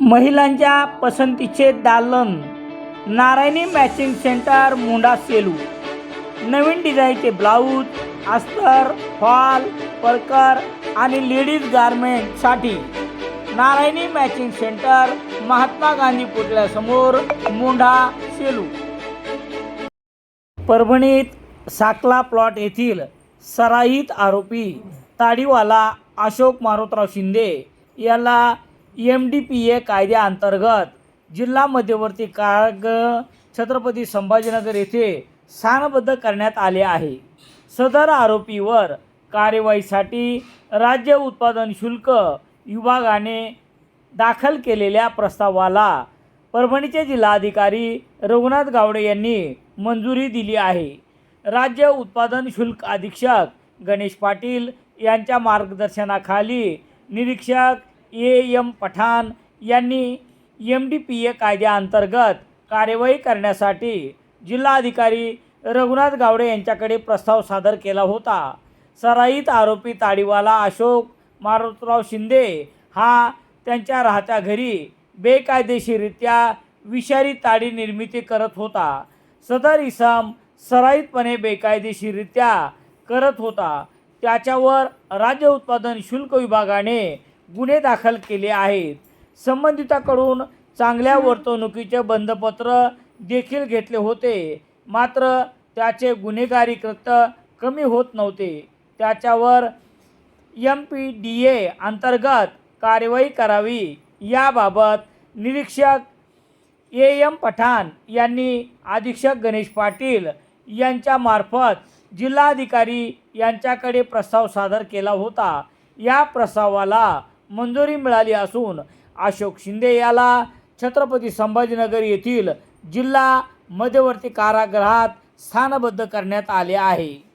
महिलांच्या पसंतीचे दालन नारायणी मॅचिंग सेंटर मुंडा सेलू. नवीन डिझाईनचे ब्लाऊज अस्तर फॉल परकर आणि लेडीज गारमेंटसाठी नारायणी मॅचिंग सेंटर महात्मा गांधी पुतळ्यासमोर मुंढा सेलू. परभणीत साकला प्लॉट येथील सराईत आरोपी ताडीवाला अशोक मारोतराव शिंदे याला एम डी पी ए कायद्याअंतर्गत जिल्हा मध्यवर्ती काग छत्रपती संभाजीनगर येथे स्थानबद्ध करण्यात आले आहे. सदर आरोपीवर कार्यवाहीसाठी राज्य उत्पादन शुल्क विभागाने दाखल केलेल्या प्रस्तावाला परभणीचे जिल्हाधिकारी रघुनाथ गावडे यांनी मंजुरी दिली आहे. राज्य उत्पादन शुल्क अधीक्षक गणेश पाटील यांच्या मार्गदर्शनाखाली निरीक्षक ए एम पठाण यांनी एम डी पी ए कायद्याअंतर्गत कार्यवाही करण्यासाठी जिल्हाधिकारी रघुनाथ गावडे यांच्याकडे प्रस्ताव सादर केला होता. सराईत आरोपी ताडीवाला अशोक मारुतराव शिंदे हा त्यांच्या राहत्या घरी बेकायदेशीररित्या विषारी ताडी निर्मिती करत होता. सदर इसम सराईतपणे बेकायदेशीररित्या करत होता. त्याच्यावर राज्य उत्पादन शुल्क विभागाने गुन्हे दाखल केले आहेत. संबंधिताकडून चांगल्या वर्तणुकीचे बंधपत्र देखील घेतले होते. मात्र त्याचे गुन्हेगारी कृत्य कमी होत नव्हते. त्याच्यावर एम पी डी ए अंतर्गत कार्यवाही करावी याबाबत निरीक्षक ए एम पठाण यांनी अधीक्षक गणेश पाटील यांच्यामार्फत जिल्हाधिकारी यांच्याकडे प्रस्ताव सादर केला होता. या प्रस्तावाला मंजुरी मिळाली असून अशोक शिंदे याला छत्रपती संभाजीनगर येथील जिल्हा मध्यवर्ती कारागृहात स्थानबद्ध करण्यात आले आहे.